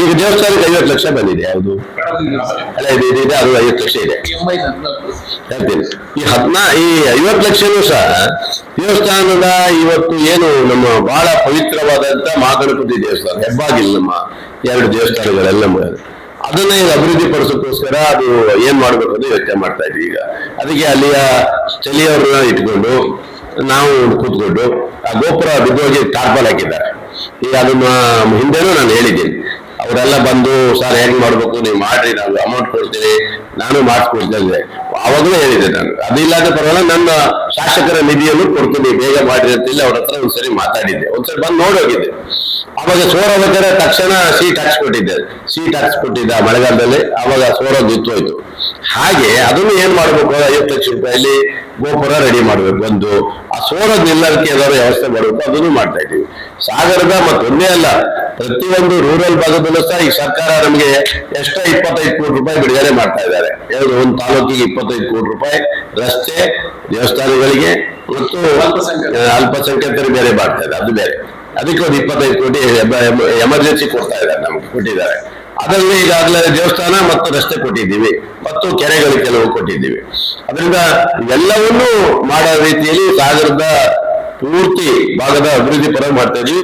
ಈಗ ದೇವಸ್ಥಾನಕ್ಕೆ ಐವತ್ತು ಲಕ್ಷ ಬಂದಿದೆ, ಯಾವುದು? ಅಲ್ಲ, ಇದು ಇದು ಅದು ಐವತ್ತು ಲಕ್ಷ ಇದೆ. ಹೇಳ್ತೀನಿ. ಈ ಹದಿನಾ, ಈ ಐವತ್ತು ಲಕ್ಷನೂ ಸಹ ದೇವಸ್ಥಾನದ ಇವತ್ತು ಏನು ನಮ್ಮ ಬಹಳ ಪವಿತ್ರವಾದಂತ ಮಾತಾಡಪತಿ ದೇವಸ್ಥಾನ ಹೆಬ್ಬಾಗಿಲ್ಲ ನಮ್ಮ ಎರಡು ದೇವಸ್ಥಾನಗಳೆಲ್ಲ ಅದನ್ನ ಈಗ ಅಭಿವೃದ್ಧಿ ಪಡಿಸೋಕ್ಕೋಸ್ಕರ ಅದು ಏನ್ ಮಾಡ್ಬೇಕು ಅಂತ ಯೋಚನೆ ಮಾಡ್ತಾ ಇದ್ವಿ ಈಗ. ಅದಕ್ಕೆ ಅಲ್ಲಿಯ ಸ್ಥಳೀಯವ್ರನ್ನ ಇಟ್ಕೊಂಡು, ನಾವು ಕೂತ್ಕೊಂಡು, ಆ ಗೋಪುರ ಬಿದ್ದೋಗಿ ಟಾರ್ಪಲ್ ಹಾಕಿದ್ದಾರೆ. ಈಗ ಅದನ್ನ ಹಿಂದೆನೂ ನಾನು ಹೇಳಿದ್ದೀನಿ. ಅವರೆಲ್ಲ ಬಂದು, ಸರ್, ಹೆಂಗ್ ಮಾಡ್ಬೇಕು? ನೀವು ಮಾಡ್ರಿ, ನಾವು ಅಮೌಂಟ್ ಕೊಡ್ತೀವಿ. ನಾನು ಮಾಡಿಸ್ಕೊಡ್ತೇನೆ ಅವಾಗಲೂ ಹೇಳಿದೆ ನಾನು. ಅದಿಲ್ಲಾದ ಪರವಾಗಿಲ್ಲ, ನನ್ನ ಶಾಸಕರ ನಿಧಿಯನ್ನು ಕೊಡ್ತೀನಿ. ಬೇಗ ಮಾಡ್ರಿ ಅಂತೇಳಿ ಅವ್ರ ಹತ್ರ ಒಂದ್ಸರಿ ಮಾತಾಡಿದ್ದೆ. ಒಂದ್ಸರಿ ಬಂದು ನೋಡೋಗಿದ್ದೆ ಅವಾಗ ಸೋರಬೇಕಾದ್ರೆ ತಕ್ಷಣ ಸೀಟ್ ಹಾಕ್ಸ್ಕೊಟ್ಟಿದ್ದೆ. ಸೀಟ್ ಹಾಕ್ಸ್ಕೊಟ್ಟಿದ್ದ ಮಳೆಗಾಲದಲ್ಲಿ. ಅವಾಗ ಸೋರ ನಿಂತೋಯ್ತು ಹಾಗೆ ಅದನ್ನು ಏನ್ ಮಾಡ್ಬೇಕು? ಐವತ್ತು ಲಕ್ಷ ರೂಪಾಯಲ್ಲಿ ಗೋಪುರ ರೆಡಿ ಮಾಡ್ಬೇಕು ಒಂದು ಆ ಸೋರ ನಿಲ್ಲಕ್ಕೆ ಏನಾದ್ರು ವ್ಯವಸ್ಥೆ ಮಾಡಬೇಕು? ಅದನ್ನು ಮಾಡ್ತಾ ಇದೀವಿ ಸಾಗರದ ಮತ್ತೊಂದೇ ಅಲ್ಲ. ಪ್ರತಿಯೊಂದು ರೂರಲ್ ಭಾಗದಲ್ಲೂ ಸಹ ಈ ಸರ್ಕಾರ ನಮಗೆ ಎಷ್ಟ ಇಪ್ಪತ್ತೈದು ಕೋಟಿ ರೂಪಾಯಿ ಬಿಡುಗಡೆ ಮಾಡ್ತಾ ಇದ್ದಾರೆ. ಯಾವುದು ಒಂದು ತಾಲೂಕಿಗೆ ಇಪ್ಪತ್ತೈದು ಕೋಟಿ ರೂಪಾಯಿ ರಸ್ತೆ, ದೇವಸ್ಥಾನಗಳಿಗೆ ಮತ್ತು ಅಲ್ಪಸಂಖ್ಯಾತರು ಬೇರೆ ಮಾಡ್ತಾ ಇದ್ದಾರೆ. ಅದು ಬೇರೆ. ಅದಕ್ಕೆ ಒಂದು ಇಪ್ಪತ್ತೈದು ಕೋಟಿ ಎಮರ್ಜೆನ್ಸಿ ಕೊಡ್ತಾ ಇದ್ದಾರೆ ನಮ್ಗೆ, ಕೊಟ್ಟಿದ್ದಾರೆ. ಅದರಲ್ಲಿ ಈಗಾಗಲೇ ದೇವಸ್ಥಾನ ಮತ್ತು ರಸ್ತೆ ಕೊಟ್ಟಿದ್ದೀವಿ. ಮತ್ತು ಕೆರೆಗಳು ಕೆಲವು ಕೊಟ್ಟಿದ್ದೀವಿ. ಅದರಿಂದ ಎಲ್ಲವನ್ನೂ ಮಾಡೋ ರೀತಿಯಲ್ಲಿ ಸಾಗರದ ಪೂರ್ತಿ ಭಾಗದ ಅಭಿವೃದ್ಧಿ ಪರ ಮಾಡ್ತಾ